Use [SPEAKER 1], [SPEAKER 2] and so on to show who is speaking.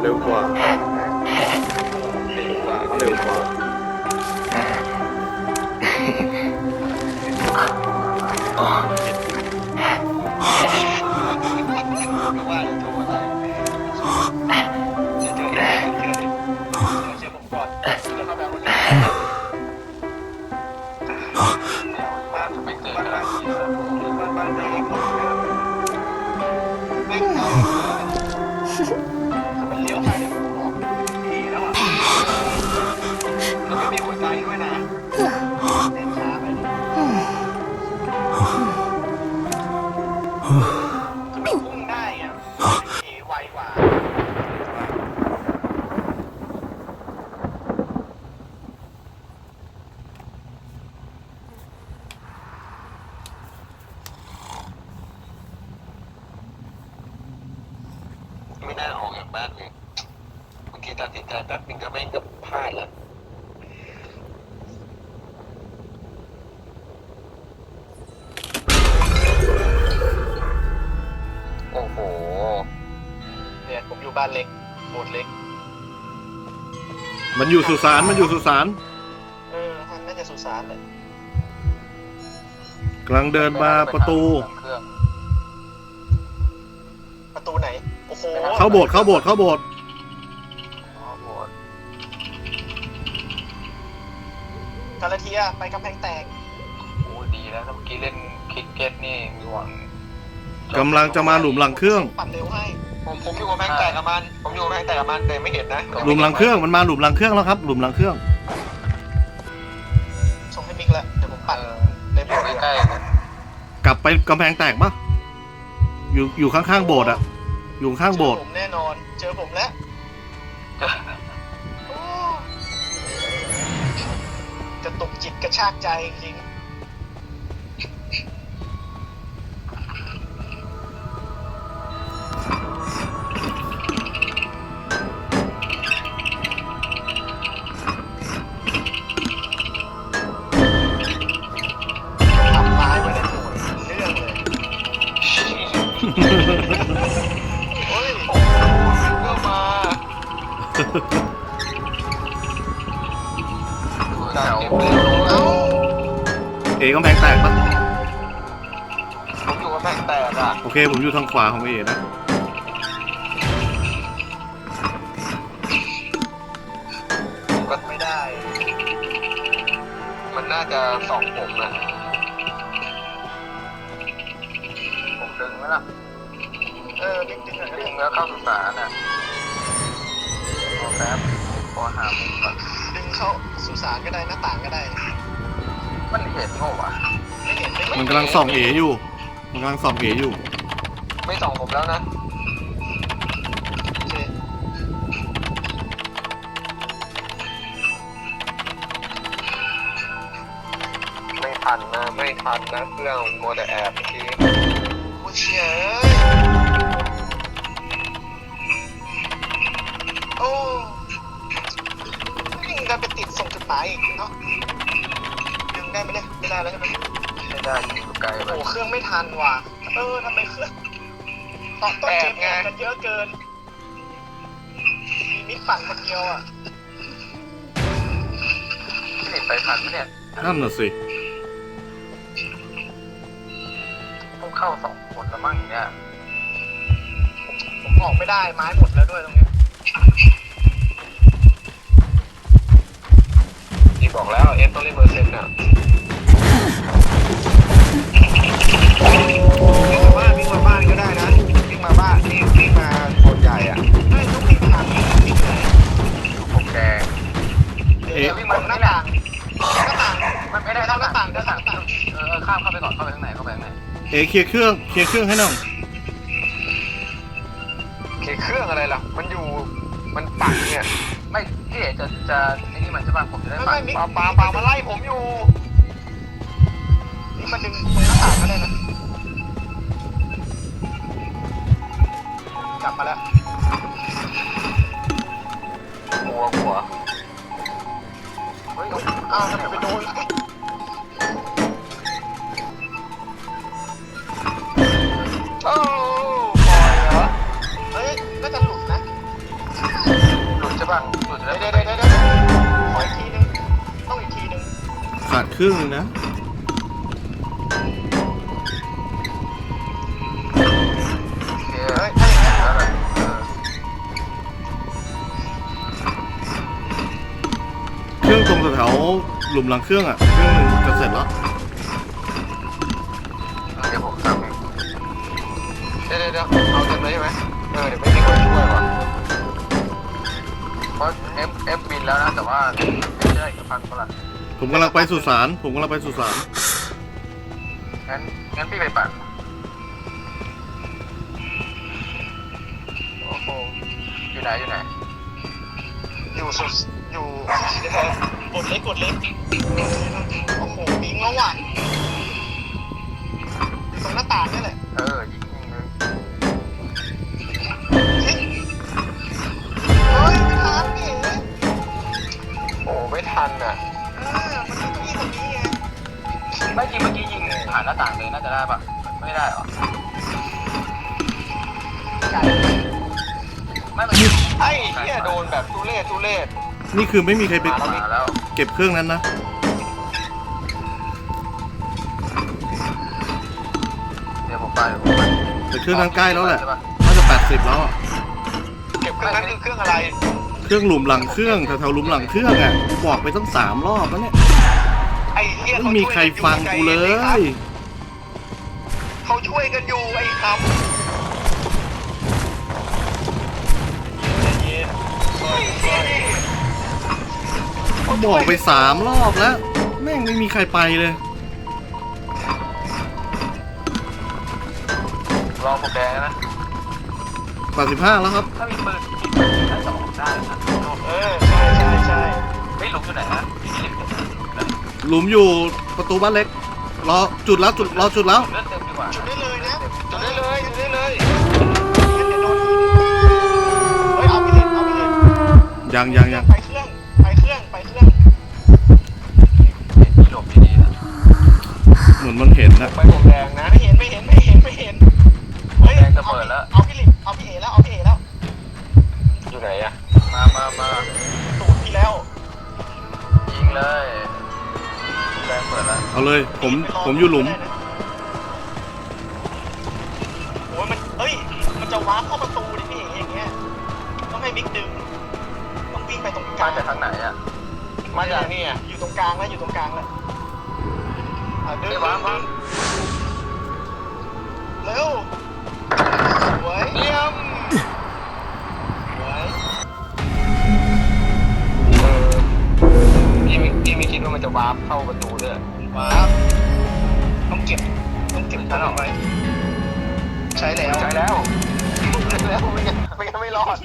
[SPEAKER 1] เร็วกว่า
[SPEAKER 2] ไม่น่าออกจากบ้านเลยบางทีตัดสินใจแป๊บนึงก็ไม่งก็พลาดแล้วโอ้โห
[SPEAKER 3] เนี่ยผมอยู่บ้านเล็กโบสถ์เล็ก
[SPEAKER 1] มันอยู่สุสานมันอยู่สุสาน
[SPEAKER 3] เออมันน่าจะสุสานเลย
[SPEAKER 1] กำลังเดินมาประตู
[SPEAKER 2] เครื่อง
[SPEAKER 3] ประตูไหนโอ้โห
[SPEAKER 1] เข้าโบสถ์เข้าโบสถ์เข้าโบสถ์
[SPEAKER 2] อ๋อโหด
[SPEAKER 3] กาลาเทียไปกำแพงแตก
[SPEAKER 2] โอ้ดีแล้วถ้าเมื่อกี้เล่นคริกเก็ตนี่มีหวัง
[SPEAKER 1] กำลังจะมาหลุมหลังเครื่อง
[SPEAKER 3] ปั่นเร็วให้
[SPEAKER 2] ผมผมอยู่กับแมงแตกกับมัน ผมอยู่กับแมงแตกกับมันแต่ไม่เห็นนะ
[SPEAKER 1] หลุมหลังเครื่องมันมาหลุมหลังเครื่องแล้วครับ หลุมหลังเครื่อง
[SPEAKER 3] ส่งให้มิกแล้วเดี๋ยวผม
[SPEAKER 2] เอ
[SPEAKER 3] ปั่น
[SPEAKER 2] อ
[SPEAKER 3] ใน
[SPEAKER 2] อ
[SPEAKER 3] โบ
[SPEAKER 2] ยู่
[SPEAKER 3] สถ์
[SPEAKER 2] ใกล้ๆนะ
[SPEAKER 1] กลับไปกำแพงแตกปะอยู่อยู่ข้างๆโบสถ์อะ อยู่ข้างๆโบสถ์
[SPEAKER 3] เจอผมแน่นอน เจอผมแล้วโอ้กระตุกจิตกระชากใจจริง
[SPEAKER 2] แถว
[SPEAKER 3] เอ้า
[SPEAKER 1] เอกำแพงแตกปะ
[SPEAKER 2] ผมอยู่กับแมงแตกอะ
[SPEAKER 1] โอเค ผมอยู่ทางขวาของเอนะ
[SPEAKER 2] ผมก็
[SPEAKER 3] ไม่ได้
[SPEAKER 2] มันน่าจะสองผมนะผมดึงแล้วล่ะ
[SPEAKER 3] เออบิ๊กดึงหน่อยก็
[SPEAKER 2] ดึ
[SPEAKER 3] ได้
[SPEAKER 2] งแล้วเข้าสุสานอะรอ แป๊บขอหามุมก่อน
[SPEAKER 3] ดึงเข้าสุสานก็ได้หน้าต่างก็ได้
[SPEAKER 2] มันเห็นโง่วะ
[SPEAKER 3] ไม่เห็นไม่
[SPEAKER 1] มั
[SPEAKER 3] เห็
[SPEAKER 1] น
[SPEAKER 3] น
[SPEAKER 1] กำลังส่องเออยู่ มันกำลังส่องเออยู่
[SPEAKER 2] ไม่ส่องผมแล้วนะ
[SPEAKER 3] โอเค
[SPEAKER 2] ไม่ทันนะ ไม่ทันนะเครื่องมัวแต่แอบเมื่อกี้
[SPEAKER 3] โอ้เชี่ย ไปโอ้เครื่องไม่ทันว่ะ เออทำไมเครื่องตอนต้นเกมแอบกันเยอะเกิน มีมิดปั่นคนเดียวอะ
[SPEAKER 2] พี่หนิไปทันไหมเนี่ย
[SPEAKER 1] นั่นน่ะสิ
[SPEAKER 2] ต้องเข้าสองคนละมั่งเนี่ย
[SPEAKER 3] ผมออกไม่ได้ไม้หมดแล้วด้วยตรงเนี้ย
[SPEAKER 2] ที่บอกแล้วเอฟต้องเล่นเปอร์เซ็นต์อะ
[SPEAKER 3] ยววิ่งมาหน้าต่างหน้าต่าง
[SPEAKER 2] มันไม่ได้
[SPEAKER 3] เข้าหน้าต่างหน้าต่าง
[SPEAKER 2] เออข้ามเข้าไปก่อนเข้าไปข้างในเข้าไปข้างใน
[SPEAKER 1] เอเคลียร์เครื่องเคลียร์เครื่องให้หน่อย
[SPEAKER 2] เคเครื่องอะไรล่ะ มันอยู่มันปักเนี่ยไม่พี่เอกจะจะไอ้นี่มันใช่ป่ะผมจะได้
[SPEAKER 3] ไม่
[SPEAKER 2] ปั
[SPEAKER 3] ไม่
[SPEAKER 2] ก
[SPEAKER 3] มิก
[SPEAKER 2] ปาปาปามาไล่ผมอยู่
[SPEAKER 3] นี่มาดึงหน้าต่างก็ได้นะกลับมาแล้ว
[SPEAKER 2] หรอเฮ้ย
[SPEAKER 3] อ้าวทำไมไปโดน
[SPEAKER 2] โอ้ปล่อยเหรอ
[SPEAKER 3] เฮ้ยน่าจะหลุดนะ
[SPEAKER 2] หลุดใช่ป่ะหลุดแล้
[SPEAKER 3] วเดี๋ยวเดี๋ยวเดี๋ยวขออีกทีนึงต้องอีกทีนึง
[SPEAKER 1] ขาดครึ่งนึงนะ
[SPEAKER 2] ว
[SPEAKER 1] ๆหลุมหลังเครื่องอะเครื่องหนึ่งจะเสร็จแล้ว
[SPEAKER 2] เดี๋ยวผมทำเองเดี๋ยวเดี๋ยวเดี๋ยวเอาเต็มเลยใช่ไหมเออเดี๋ยวไม่มีคนช่วยว่ะเพราะเอฟเอฟบินแล้วนะแต่ว่าไม่ได้อีกพันก็ละ
[SPEAKER 1] ผมกำลังไปสุสานผมกำลังไปสุสาน
[SPEAKER 2] งั้นงั้นพี่ไปปั่น
[SPEAKER 3] โอ้โห
[SPEAKER 2] อยู่ไหนอยู่ไหน
[SPEAKER 3] อยู่สุด อยู่เดี๋ยวกดเล็กกดเล็กโอ้โหบิงแล้วหว่ะอยู่ตรงหน้าต่างนี่แหละ
[SPEAKER 2] เออยิงยิงเลย
[SPEAKER 3] เฮ้ยเฮ้ยไม่ทันนี่
[SPEAKER 2] โอ้ไม่ทันอะ
[SPEAKER 3] อ่ามันมีตรงนี้ตรงนี้ไง
[SPEAKER 2] ไม่จริงเมื่อกี้ยิงผ่านหน้าต่างเลยน่าจะได้ปะไม่ได้หรอ
[SPEAKER 3] ใช่
[SPEAKER 2] ไม่เมื่อกี้
[SPEAKER 3] ไอ้เหี้ยโดนแบบทุเรศทุเรศ
[SPEAKER 1] นี่คือไม่มีใครไป
[SPEAKER 2] มาแล้ว
[SPEAKER 1] เก็บเครื่องนั้นนะ
[SPEAKER 2] เดี๋ยวผมไปเดี๋ยวผมไป
[SPEAKER 1] แต่เครื่องนั้นใกล้แล้วแหละ
[SPEAKER 2] ใช่ป
[SPEAKER 1] น่าจะ 80 แล้วอะ
[SPEAKER 3] เก็บเครื่องนั้นคือเครื่องอะไร
[SPEAKER 1] เครื่องหลุมหลังเครื่องแถวๆหลุมหลังเครื่องอะกูบอกไปตั้งสามรอบแล้วเนี่ย
[SPEAKER 3] ไอ้เหี้ย
[SPEAKER 1] ไม่มีใครฟังกูเลย
[SPEAKER 3] เขาช่วยกันอยู่ไอ้คำ
[SPEAKER 1] บอกไปสามรอบแล้ว แม่งไม่มีใครไปเลย
[SPEAKER 2] ลองผมแดงนะ
[SPEAKER 1] 85แล้วครับ
[SPEAKER 2] ถ้ามีปืนมีปืนได้สองได้นะ
[SPEAKER 3] เออใช่ใช่ใช่
[SPEAKER 2] ไม่หลุมอยู่ไหนนะที่หลิมเนี่ย
[SPEAKER 1] หลุมอยู่ประตูบ้านเล็กรอจุดแล้วจุดรอจุดแล้ว
[SPEAKER 2] เลือดเต็มดีกว่า
[SPEAKER 3] จุดได้เลยนะ
[SPEAKER 2] จุดได้เลยจุดได้เลย
[SPEAKER 3] งั้นเดี๋ยวโดนที
[SPEAKER 2] มื
[SPEAKER 1] อนมันเห็นนะ
[SPEAKER 2] ไปผมแดงนะ
[SPEAKER 3] ไม่เห็นไม่เห็นไม่เห็นไม่เห็นเฮ้ย
[SPEAKER 2] แดงจะเปิดแล้ว
[SPEAKER 3] เอาพี่ลิปเอาพี่เอแล้วเอาพี่เอแล้ว
[SPEAKER 2] อยู่ไหนอะมามามา
[SPEAKER 3] ตูดพี่แล้ว
[SPEAKER 2] ยิงเลยแดงเปิดแล้ว
[SPEAKER 1] เอาเลยผมผมอยู่หลุม
[SPEAKER 3] โอ้ยมันเฮ้ยมันจะวาร์ปเข้าประตูดิพี่เออย่างเงี้ยต้องให้บิ๊กดึงต้องวิ่งไปตรงก
[SPEAKER 2] มา
[SPEAKER 3] ลาง
[SPEAKER 2] จากทางไหนอะมาจากนี่อะ
[SPEAKER 3] อยู่ตรงกลางแล้วอยู่ตรงกลางแล้ว อะดึง
[SPEAKER 2] ไม่
[SPEAKER 3] ดึ
[SPEAKER 2] วาง
[SPEAKER 3] ง
[SPEAKER 2] วาง
[SPEAKER 3] เร็วสวย
[SPEAKER 2] เยี่ยม
[SPEAKER 3] สวย
[SPEAKER 2] เออพี่ไม่พี่ไม่คิดว่ามันจะวาร์ปเข้าประตูด้วย
[SPEAKER 3] วาร์ปต้องเก็บต้องเก็บของเอาไว้ใช้แล้ว
[SPEAKER 2] ใช้แล้ว แล้วไม่งั้นไม่งั้นไม่รอด